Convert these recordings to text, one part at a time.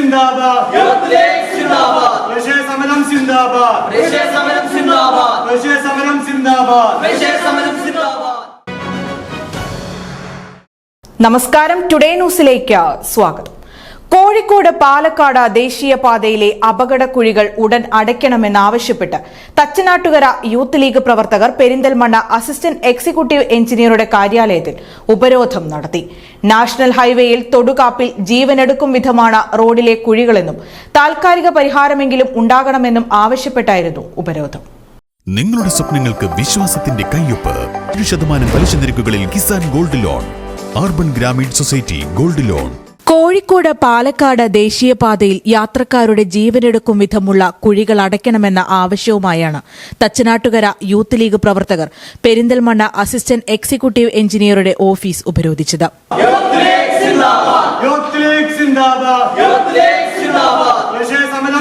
സിന്ദാബാദ്. സമരം സിന്ദാബാദ്. സമരം സിന്ദാബാദ്. സമരം സിന്ദാബാദ്. സമരം സിന്ദാബാദ്. നമസ്കാരം ടുഡേ ന്യൂസിലേക്ക് സ്വാഗതം. കോഴിക്കോട് പാലക്കാട് ദേശീയപാതയിലെ അപകടക്കുഴികൾ ഉടൻ അടയ്ക്കണമെന്നാവശ്യപ്പെട്ട് തച്ചനാട്ടുകര യൂത്ത് ലീഗ് പ്രവർത്തകർ പെരിന്തൽമണ്ണ അസിസ്റ്റന്റ് എക്സിക്യൂട്ടീവ് എഞ്ചിനീയറുടെ കാര്യാലയത്തിൽ ഉപരോധം നടത്തി. നാഷണൽ ഹൈവേയിൽ തൊടുകാപ്പിൽ ജീവനെടുക്കും വിധമാണ് റോഡിലെ കുഴികളെന്നും താൽക്കാലിക പരിഹാരമെങ്കിലും ഉണ്ടാകണമെന്നും ആവശ്യപ്പെട്ടായിരുന്നു ഉപരോധം. നിങ്ങളുടെ സ്വപ്നങ്ങൾക്ക് വിശ്വാസത്തിന്റെ കയ്യൊപ്പ്. ഏഴ് ശതമാനം പലിശ നിരക്കുകളിൽ Kisan gold loan. Urban Grameen society gold loan. Kozhikode Palakkad ദേശീയപാതയിൽ യാത്രക്കാരുടെ ജീവനെടുക്കും വിധമുള്ള കുഴികൾ അടയ്ക്കണമെന്ന ആവശ്യവുമായാണ്. തച്ചനാട്ടുകര യൂത്ത് ലീഗ് പ്രവർത്തകർ പെരിന്തൽമണ്ണ അസിസ്റ്റന്റ് എക്സിക്യൂട്ടീവ് എഞ്ചിനീയറുടെ ഓഫീസ് ഉപരോധിച്ചത്. യൂത്ത് ലീഗ് സിന്ദാബാദ്. യൂത്ത് ലീഗ് സിന്ദാബാദ്. യൂത്ത് ലീഗ് സിന്ദാബാദ്. റഷ്യ സമരം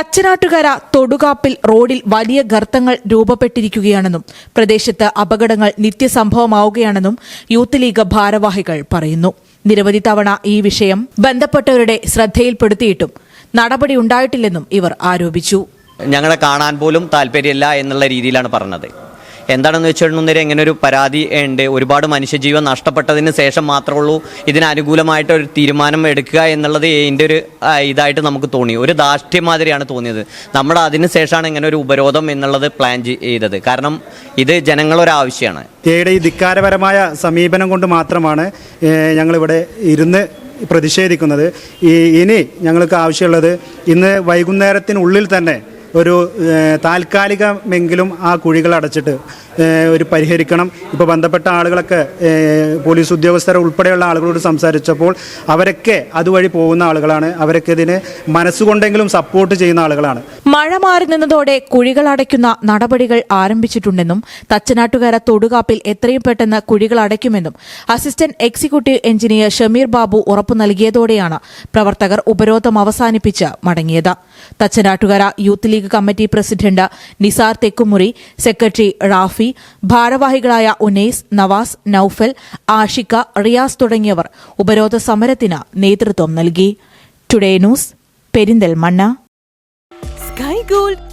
തച്ചനാട്ടുകര തൊടുകാപ്പിൽ റോഡിൽ വലിയ ഗർത്തങ്ങൾ രൂപപ്പെട്ടിരിക്കുകയാണെന്നും പ്രദേശത്ത് അപകടങ്ങൾ നിത്യസംഭവമാവുകയാണെന്നും യൂത്ത് ലീഗ് ഭാരവാഹികൾ പറയുന്നു. നിരവധി തവണ ഈ വിഷയം ബന്ധപ്പെട്ടവരുടെ ശ്രദ്ധയിൽപ്പെടുത്തിയിട്ടും നടപടി ഉണ്ടായിട്ടില്ലെന്നും ഇവർ ആരോപിച്ചു. ഞങ്ങളെ കാണാൻ പോലും താല്പര്യമില്ല എന്നുള്ള രീതിയിലാണ് പറഞ്ഞത്. എന്താണെന്ന് വെച്ചിട്ടുണ്ടെങ്കിൽ ഇങ്ങനെ ഒരു പരാതി ഉണ്ട്? ഒരുപാട് മനുഷ്യജീവൻ നഷ്ടപ്പെട്ടതിന് ശേഷം മാത്രമേ ഉള്ളൂ അനുകൂലമായിട്ട് ഒരു തീരുമാനം എടുക്കുക എന്നുള്ളത് എന്റെ ഒരു ഇതായിട്ട് നമുക്ക് തോന്നി. ഒരു ദാഷ്ട്യം മാതിരിയാണ് തോന്നിയത്. നമ്മൾ അതിന് ശേഷമാണ് ഇങ്ങനെ ഒരു ഉപരോധം എന്നുള്ളത് പ്ലാൻ ചെയ്തത്. കാരണം ഇത് ജനങ്ങളൊരു ആവശ്യമാണ്. ഈ ധിക്കാരപരമായ സമീപനം കൊണ്ട് മാത്രമാണ് ഞങ്ങളിവിടെ ഇരുന്ന് പ്രതിഷേധിക്കുന്നത്. ഇനി ഞങ്ങൾക്ക് ആവശ്യമുള്ളത് ഇന്ന് വൈകുന്നേരത്തിനുള്ളിൽ തന്നെ ഒരു താൽക്കാലികമെങ്കിലും ആ കുഴികൾ അടച്ചിട്ട് ഒരു പരിഹരിക്കണം. ഇപ്പോൾ ബന്ധപ്പെട്ട ആളുകളൊക്കെ പോലീസ് ഉദ്യോഗസ്ഥർ ഉൾപ്പെടെയുള്ള ആളുകളോട് സംസാരിച്ചപ്പോൾ അവരൊക്കെ അതുവഴി പോകുന്ന ആളുകളാണ്. അവരൊക്കെ ഇതിനെ മനസ്സുകൊണ്ടെങ്കിലും സപ്പോർട്ട് ചെയ്യുന്ന ആളുകളാണ്. മഴ മാറി നിന്നതോടെ കുഴികൾ അടയ്ക്കുന്ന നടപടികൾ ആരംഭിച്ചിട്ടുണ്ടെന്നും തച്ചനാട്ടുകാര തൊടുകാപ്പിൽ എത്രയും പെട്ടെന്ന് കുഴികൾ അടയ്ക്കുമെന്നും assistant executive engineer Shameer Babu ഉറപ്പു നൽകിയതോടെയാണ് പ്രവർത്തകർ ഉപരോധം അവസാനിപ്പിച്ച് മടങ്ങിയത്. Thachanattukara youth league committee president Nisar Thekkumuri secretary Rafi ഭാരവാഹികളായ ഉനൈസ് നവാസ് നൌഫൽ ആഷിക റിയാസ് തുടങ്ങിയവർ ഉപരോധ സമരത്തിന് നേതൃത്വം നൽകി. Today news Perinthalmanna.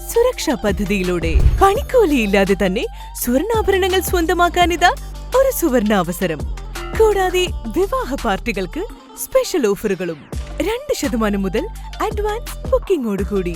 സുരക്ഷാ പദ്ധതിയിലൂടെ പണിക്കൂലിയില്ലാതെ തന്നെ സ്വർണാഭരണങ്ങൾ സ്വന്തമാക്കാനിതാ ഒരു സുവർണ അവസരം കൂടാതെ വിവാഹ പാർട്ടികൾക്ക് സ്പെഷ്യൽ ഓഫറുകളും രണ്ട് ശതമാനം മുതൽ അഡ്വാൻസ് ബുക്കിംഗോടുകൂടി